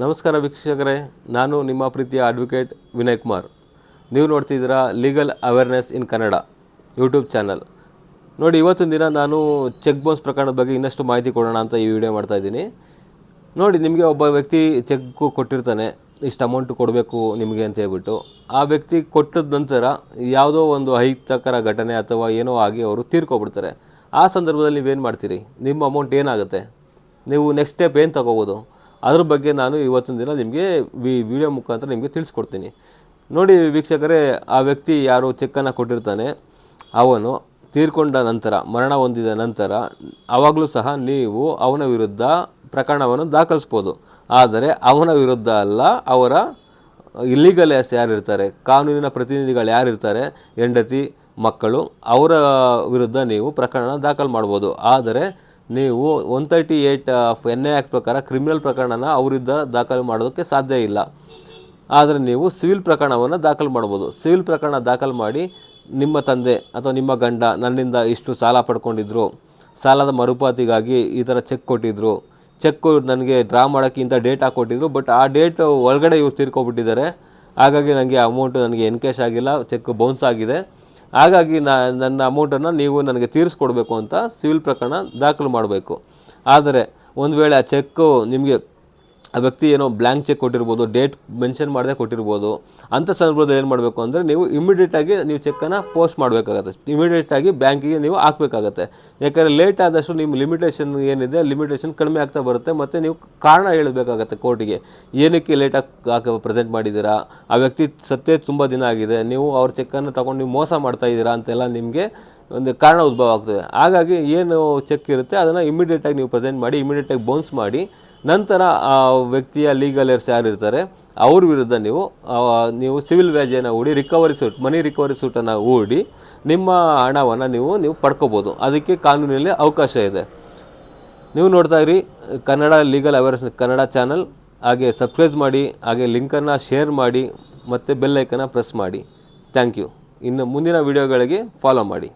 ನಮಸ್ಕಾರ ವೀಕ್ಷಕರೇ, ನಾನು ನಿಮ್ಮ ಪ್ರೀತಿಯ ಅಡ್ವೊಕೇಟ್ ವಿನಯ್ ಕುಮಾರ್. ನೀವು ನೋಡ್ತಿದ್ದೀರಾ legal awareness in Kannada YouTube channel ನೋಡಿ, ಇವತ್ತಿನ ದಿನ ನಾನು ಚೆಕ್ ಬೌನ್ಸ್ ಪ್ರಕರಣದ ಬಗ್ಗೆ ಇನ್ನಷ್ಟು ಮಾಹಿತಿ ಕೊಡೋಣ ಅಂತ ಈ ವಿಡಿಯೋ ಮಾಡ್ತಾ ಇದ್ದೀನಿ. ನೋಡಿ, ನಿಮಗೆ ಒಬ್ಬ ವ್ಯಕ್ತಿ ಚೆಕ್ಕು ಕೊಟ್ಟಿರ್ತಾನೆ, ಇಷ್ಟು ಅಮೌಂಟ್ ಕೊಡಬೇಕು ನಿಮಗೆ ಅಂತ ಹೇಳ್ಬಿಟ್ಟು. ಆ ವ್ಯಕ್ತಿ ಕೊಟ್ಟದ ನಂತರ ಯಾವುದೋ ಒಂದು ಅಹಿತಕರ ಘಟನೆ ಅಥವಾ ಏನೋ ಆಗಿ ಅವರು ತೀರ್ಕೊಬಿಡ್ತಾರೆ. ಆ ಸಂದರ್ಭದಲ್ಲಿ ನೀವೇನು ಮಾಡ್ತೀರಿ? ನಿಮ್ಮ ಅಮೌಂಟ್ ಏನಾಗುತ್ತೆ? ನೀವು ನೆಕ್ಸ್ಟ್ ಸ್ಟೆಪ್ ಏನು ತಗೋಬೋದು? ಅದ್ರ ಬಗ್ಗೆ ನಾನು ಇವತ್ತಿನ ದಿನ ನಿಮಗೆ ವಿ ವಿಡಿಯೋ ಮುಖಾಂತರ ನಿಮಗೆ ತಿಳಿಸ್ಕೊಡ್ತೀನಿ. ನೋಡಿ ವೀಕ್ಷಕರೇ, ಆ ವ್ಯಕ್ತಿ ಯಾರು ಚೆಕ್ಕನ್ನು ಕೊಟ್ಟಿರ್ತಾನೆ, ಅವನು ತೀರ್ಕೊಂಡ ನಂತರ, ಮರಣ ಹೊಂದಿದ ನಂತರ ಆವಾಗಲೂ ಸಹ ನೀವು ಅವನ ವಿರುದ್ಧ ಪ್ರಕರಣವನ್ನು ದಾಖಲಿಸ್ಬೋದು. ಆದರೆ ಅವನ ವಿರುದ್ಧ ಅಲ್ಲ, ಅವರ ಇಲ್ಲಿಗಲ್ ಯಾರು ಯಾರಿರ್ತಾರೆ, ಕಾನೂನಿನ ಪ್ರತಿನಿಧಿಗಳು ಯಾರಿರ್ತಾರೆ, ಹೆಂಡತಿ, ಮಕ್ಕಳು, ಅವರ ವಿರುದ್ಧ ನೀವು ಪ್ರಕರಣ ದಾಖಲು ಮಾಡ್ಬೋದು. ಆದರೆ ನೀವು one thirty eight of N A act ಪ್ರಕಾರ ಕ್ರಿಮಿನಲ್ ಪ್ರಕರಣನ ಅವರಿದ್ದ ದಾಖಲು ಮಾಡೋದಕ್ಕೆ ಸಾಧ್ಯ ಇಲ್ಲ. ಆದರೆ ನೀವು ಸಿವಿಲ್ ಪ್ರಕರಣವನ್ನು ದಾಖಲು ಮಾಡ್ಬೋದು ಸಿವಿಲ್ ಪ್ರಕರಣ ದಾಖಲು ಮಾಡಿ ನಿಮ್ಮ ತಂದೆ ಅಥವಾ ನಿಮ್ಮ ಗಂಡ ನನ್ನಿಂದ ಇಷ್ಟು ಸಾಲ ಪಡ್ಕೊಂಡಿದ್ರು. ಸಾಲದ ಮರುಪಾತಿಗಾಗಿ ಈ ಥರ ಚೆಕ್ ಕೊಟ್ಟಿದ್ರು. ಚೆಕ್ ನನಗೆ ಡ್ರಾ ಮಾಡೋಕ್ಕೆ ಇಂಥ ಡೇಟ್ ಹಾಕ್ಕೊಟ್ಟಿದ್ರು ಬಟ್ ಆ ಡೇಟ್ ಒಳಗಡೆ ಇವ್ರು ತೀರ್ಕೊಬಿಟ್ಟಿದ್ದಾರೆ. ಹಾಗಾಗಿ ನನಗೆ ಅಮೌಂಟು ನನಗೆ ಎನ್ಕೇಶ್ ಆಗಿಲ್ಲ. ಚೆಕ್ ಬೌನ್ಸ್ ಆಗಿದೆ. ಹಾಗಾಗಿ ನಾ ನನ್ನ ಅಮೌಂಟನ್ನು ನೀವು ನನಗೆ ತೀರಿಸ್ಕೊಡ್ಬೇಕು ಅಂತ ಸಿವಿಲ್ ಪ್ರಕರಣ ದಾಖಲು ಮಾಡಬೇಕು. ಆದರೆ ಒಂದು ವೇಳೆ ಆ ಚೆಕ್ಕು ನಿಮಗೆ ಆ ವ್ಯಕ್ತಿ ಏನೋ ಬ್ಲ್ಯಾಂಕ್ ಚೆಕ್ ಕೊಟ್ಟಿರ್ಬೋದು ಡೇಟ್ ಮೆನ್ಷನ್ ಮಾಡದೆ ಕೊಟ್ಟಿರ್ಬೋದು ಅಂಥ ಸಂದರ್ಭದಲ್ಲಿ ಏನು ಮಾಡಬೇಕು ಅಂದರೆ ನೀವು ಇಮಿಡಿಯೇಟಾಗಿ ನೀವು ಚೆಕ್ಕನ್ನು ಪೋಸ್ಟ್ ಮಾಡಬೇಕಾಗತ್ತೆ. ಇಮಿಡಿಯೇಟಾಗಿ ಬ್ಯಾಂಕಿಗೆ ನೀವು ಹಾಕಬೇಕಾಗತ್ತೆ. ಯಾಕಂದರೆ ಲೇಟ್ ಆದಷ್ಟು ನಿಮ್ಮ ಲಿಮಿಟೇಷನ್ ಏನಿದೆ ಲಿಮಿಟೇಷನ್ ಕಡಿಮೆ ಆಗ್ತಾ ಬರುತ್ತೆ, ಮತ್ತು ನೀವು ಕಾರಣ ಹೇಳಬೇಕಾಗತ್ತೆ ಕೋರ್ಟಿಗೆ ಏನಕ್ಕೆ ಲೇಟಾಗಿ ಹಾಕ ಪ್ರೆಸೆಂಟ್ ಮಾಡಿದ್ದೀರಾ? ಆ ವ್ಯಕ್ತಿ ಸತ್ತೇ ತುಂಬ ದಿನ ಆಗಿದೆ, ನೀವು ಅವ್ರ ಚೆಕ್ಕನ್ನು ತೊಗೊಂಡು ನೀವು ಮೋಸ ಮಾಡ್ತಾ ಇದ್ದೀರಾ ಅಂತೆಲ್ಲ ನಿಮಗೆ ಒಂದು ಕಾರಣ ಉದ್ಭವ ಆಗ್ತದೆ. ಹಾಗಾಗಿ ಏನು ಚೆಕ್ ಇರುತ್ತೆ, ಅದನ್ನು ಇಮಿಡಿಯೇಟಾಗಿ ನೀವು ಪ್ರೆಸೆಂಟ್ ಮಾಡಿ ಇಮಿಡಿಯೇಟಾಗಿ ಬೌನ್ಸ್ ಮಾಡಿ, ನಂತರ ಆ ವ್ಯಕ್ತಿಯ ಲೀಗಲ್ ಏರ್ಸ್ ಯಾರಿರ್ತಾರೆ, ಅವ್ರ ವಿರುದ್ಧ ನೀವು ನೀವು ಸಿವಿಲ್ ವ್ಯಾಜ್ಯನ ಹೂಡಿ ರಿಕವರಿ ಸೂಟ್ ಮನಿ ರಿಕವರಿ ಸೂಟನ್ನು ಹೂಡಿ, ನಿಮ್ಮ ಹಣವನ್ನು ನೀವು ನೀವು ಪಡ್ಕೋಬೋದು. ಅದಕ್ಕೆ ಕಾನೂನಿನಲ್ಲಿ ಅವಕಾಶ ಇದೆ. ನೀವು ನೋಡ್ತಾ ಇರಿ, Kannada legal awareness Kannada channel ಹಾಗೆ ಸಬ್ಸ್ಕ್ರೈಬ್ ಮಾಡಿ, ಹಾಗೆ ಲಿಂಕನ್ನು ಶೇರ್ ಮಾಡಿ, ಮತ್ತು ಬೆಲ್ ಐಕನ್ನ ಪ್ರೆಸ್ ಮಾಡಿ. ಥ್ಯಾಂಕ್ ಯು ಇನ್ನು ಮುಂದಿನ ವೀಡಿಯೋಗಳಿಗೆ ಫಾಲೋ ಮಾಡಿ.